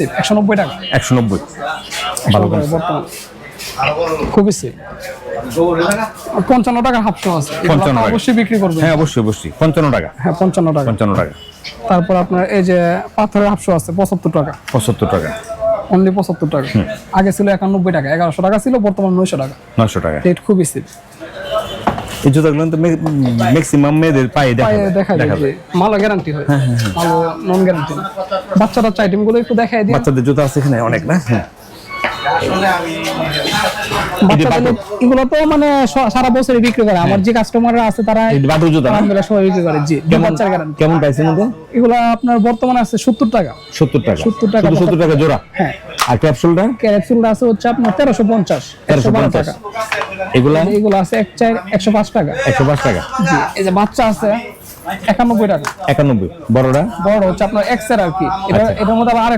Safe একশো নব্বই টাকা। একশো নব্বই। ভালো বর্তমান। খুবই সেফ পঞ্চান্ন টাকা হাফশো আছে। পঞ্চান্ন অবশ্যই বিক্রি করবেন। হ্যাঁ অবশ্যই অবশ্যই। পঞ্চান্ন টাকা। হ্যাঁ পঞ্চান্ন টাকা। পঞ্চান্ন টাকা। তারপর আপনার এই যে পাথরের হাফশো আছে পঁচাত্তর টাকা। পঁচাত্তর টাকা। অনলি পঁচাত্তর টাকা। আগে ছিল একানব্বই টাকা এগারোশো টাকা ছিল বর্তমান নয়শো টাকা। নশো টাকা। রেট খুবই সেফ এই জুতাগুলো তো ম্যাক্সিমাম মেয়েদের পায়ে দেখা যায়। যে মালো গ্যারান্টি হয়। মালো নন গ্যারান্টি আইটেমগুলো একটু দেখাই দিই বাচ্চাদের জুতা আছে এখানে অনেক না? হ্যাঁ। এগুলো তো মানে সারা বছরই বিক্রি করে। আমার যে কাস্টমাররা আছে তারা আলহামদুলিল্লাহ সবাই বিক্রি করে। জি বাচ্চার গ্যারান্টি কেমন এগুলো আপনার বর্তমানে আছে সত্তর টাকা। সত্তর টাকা। 70 টাকা। শুধু সত্তর টাকা জোড়া? হ্যাঁ। আর ক্যাপসুলটা? ক্যাপসুলটা আছে হচ্ছে আপনার তেরোশো পঞ্চাশ তেরোশো টাকা। এগুলা? এগুলো আছে এক চার একশো পাঁচ টাকা। একশো পাঁচ টাকা। জি এই যে বাচ্চা আছে একানব্বই টাকা। একানব্বই। বড়টা? বড় হচ্ছে আপনার এক্সের আর কি। এটা এটার মধ্যে আবার